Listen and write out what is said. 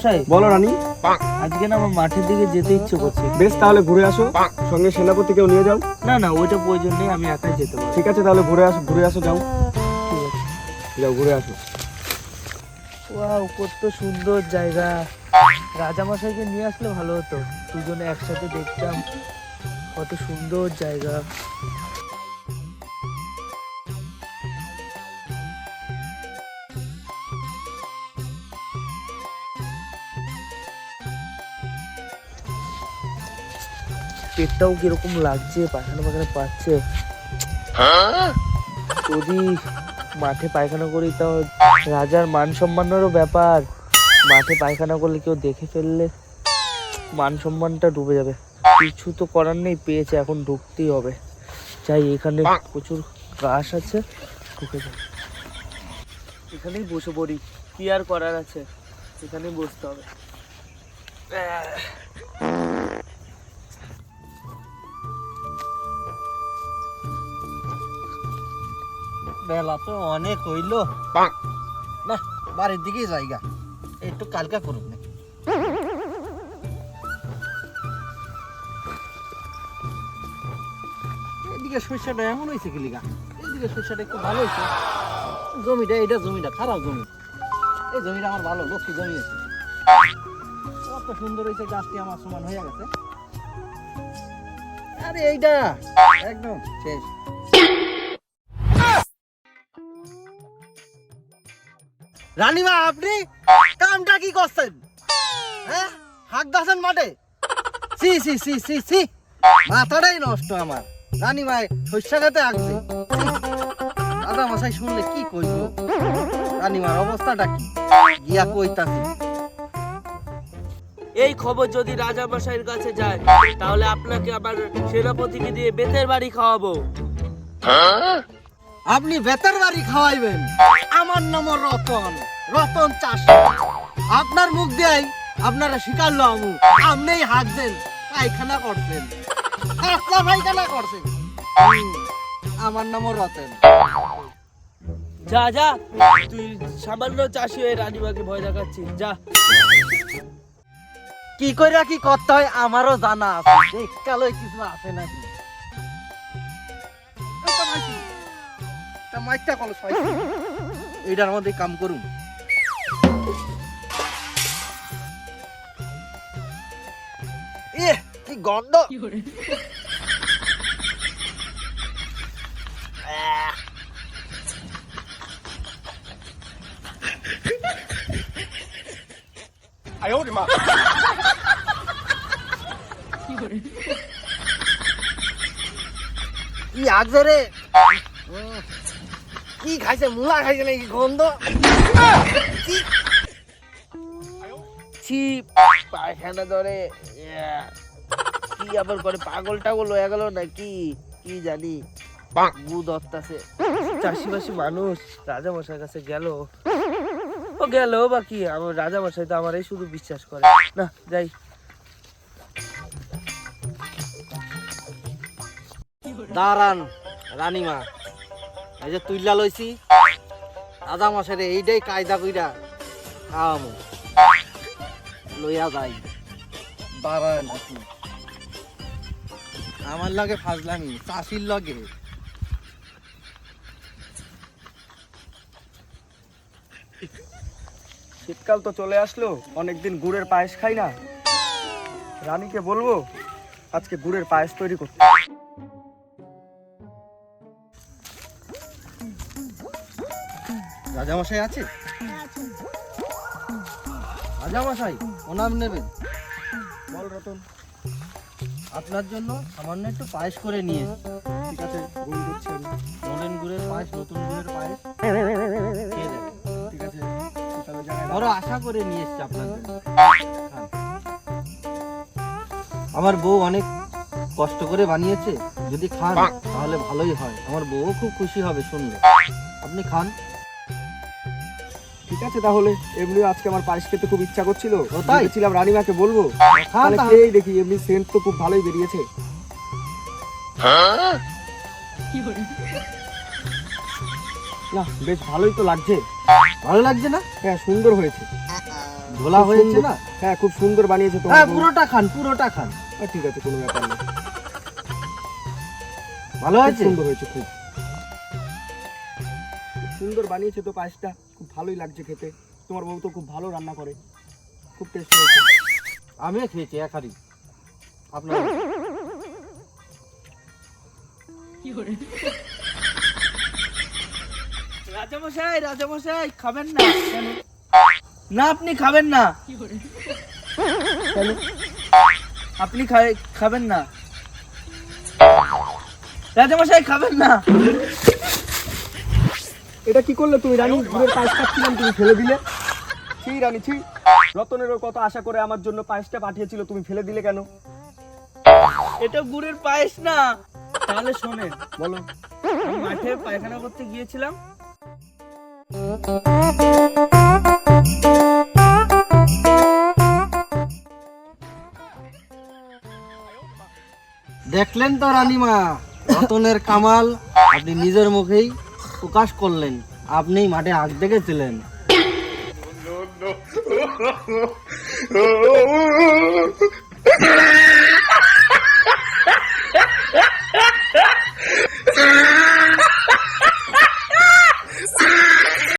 মশাই বলো রানী। আজকে না আমার মাঠের দিকে যেতে ইচ্ছে করছে। বেশ তাহলে ঘুরে আসো। সঙ্গে সেনাপতিকেও নিয়ে যাও। না না ওইটা প্রয়োজন নেই আমি একাই যেতে পারব। ঠিক আছে তাহলে ঘুরে আসো ঘুরে আসো যাও। যাও ঘুরে আসো। ওয়াও কত সুন্দর জায়গা। রাজামশাইকে নিয়ে আসলে ভালো হতো। দুজনে একসাথে দেখতাম কত সুন্দর জায়গা। পেটটাও কীরকম লাগছে, পায়খানা পায়খানা পাচ্ছে। যদি মাঠে পায়খানা করি তাও রাজার মান সম্মানেরও ব্যাপার। মাঠে পায়খানা করলে কেউ দেখে ফেললে, মান সম্মানটা ডুবে যাবে। কিছু তো করার নেই, পেয়েছে, এখন ঢুকতেই হবে। যাই, এখানে প্রচুর ঘাস আছে, ঢুকে যাই এখানেই বসে পড়ি, কি আর করার আছে? এখানেই বসতে হবে। বেলা তো অনেক হইল। না বাড়ির দিকেই জায়গা একটু কালকা করুক নাকি। এদিকে শস্যটা এমন হয়েছে কি লিগা? এদিকে শস্যটা একটু ভালো হয়েছে জমিটা এটা জমিটা খারাপ জমি। এই জমিটা আমার ভালো লক্ষ্মী জমি আছে। কত সুন্দর হয়েছে গাছটি আমার সমান হয়ে গেছে। আরে এইটা একদম শেষ। রানীমা আপনি কামটা কি করছেন? হ্যাঁ? হাক দাসেন মাঠে? সি সি সি সি সি মাথাটাই নষ্ট আমার। রানীমা শস্য খেতে আসছে। দাদা মশাই শুনলে কি কইব? রানীমার অবস্থাটা কি? গিয়া কইতাছি। এই খবর যদি রাজা মশাইয়ের কাছে যায় তাহলে আপনাকে আবার সেনাপতিকে দিয়ে বেতের বাড়ি খাওয়াবো। আপনি বেতার বাড়ি খাওয়াইবেন। আমার নাম রতন। রতন চাষ। আপনার মুখ দিয়েই আপনারা শিকারলো আমু। আপনিই হাঁকছেন পায়খানা করছেন পায়খানা করছেন। আমার নাম রতন। যা যা তুই সামান্য চাষি হয়ে রানীমাকে ভয় দেখাচ্ছিস যা। কি কইরা কি করতে হয় আমারও জানা আছে। দেখালই কিছু আছে নাকি। মাইকটা কল পাইছি এইটার মধ্যে কাম করুন। ইয়ে কি গন্ধ? কি আগছে রে উম, কি খাইছে মুলা খাইছে নাকি গন্ধ? ছি পায়খানা ধরে কি আবার করে পাগল টাগল হয়ে গেল নাকি? কি জানি। গু দত্তাছে চাষিবাসী মানুষ রাজা মশাই কাছে গেল। ও গেল বা কি? আমার রাজা মশাই তো আমার এই শুধু বিশ্বাস করে। না যাই। দাঁড়ান রানীমা। এই যে তুইলা লইছি। আদা মাসের এইটাই কায়দা কইরা খাওয়ামু। লইয়া যাই। দাঁড়ান আপনি। আমার লগে ফাজলামি, চাষির লগে। শীতকাল তো চলে আসলো, অনেকদিন গুড়ের পায়েস খাই না। রানীকে বলব, আজকে গুড়ের পায়েস তৈরি করতে। রাজামশাই আছে? রাজামশাই প্রণাম নেবেন। বল রতন আপনার জন্য সামান্য একটু পায়েস করে নিয়ে ঠিক আছে গুড় দিচ্ছি নলেন গুড়ের পায়েস নতুন গুড়ের পায়েস। ঠিক আছে বড় আশা করে নিয়ে এসছি আপনার আমার বউ অনেক কষ্ট করে বানিয়েছে। যদি খান তাহলে ভালোই হয়। আমার বউ খুব খুশি হবে শুনলে। আপনি খান। ঠিক আছে তাহলে? এমনি আজকে আমার পায়েস খেতে খুব ইচ্ছা করছিল। তাই? ভেবেছিলাম রানীমাকে বলব। তাহলে তাহলে। খেয়েই দেখি এমনি সেন্ট তো খুব ভালোই বেরিয়েছে। না বেশ ভালোই তো লাগছে। ভালো লাগছে না? হ্যাঁ সুন্দর হয়েছে। হয়েছে না? হ্যাঁ খুব সুন্দর বানিয়েছে তোমার হ্যাঁ পুরোটা খান পুরোটা খান। হ্যাঁ, ঠিক আছে কোনো ব্যাপার না। ভালো হয়েছে? সুন্দর হয়েছে খুব খুব। সুন্দর বানিয়েছে তো পায়েসটা। খুব ভালোই লাগছে খেতে। তোমার বউ তো খুব ভালো রান্না করে। খুব টেস্ট হয়েছে আমিও খেয়েছি এক হাড়ি। আপনার? রাজামশাই রাজামশাই খাবেন না। না আপনি খাবেন না। আপনি খাই- খাবেন না। রাজামশাই খাবেন না। এটা কি করলে তুমি রানী? গুড়ের পায়েস খাচ্ছিলাম তুমি ফেলে দিলে। ছি রানী ছি। রতনেরও কত আশা করে আমার জন্য পায়েসটা পাঠিয়েছিল তুমি ফেলে দিলে কেন? এটা গুড়ের পায়েস না। তাহলে শোনেন বলো। মাঠে পায়খানা করতে গিয়েছিলাম। দেখলেন তো রানীমা? রতনের কামাল আপনি নিজের মুখেই প্রকাশ করলেন আপনি মাঠে আগ দেখেছিলেন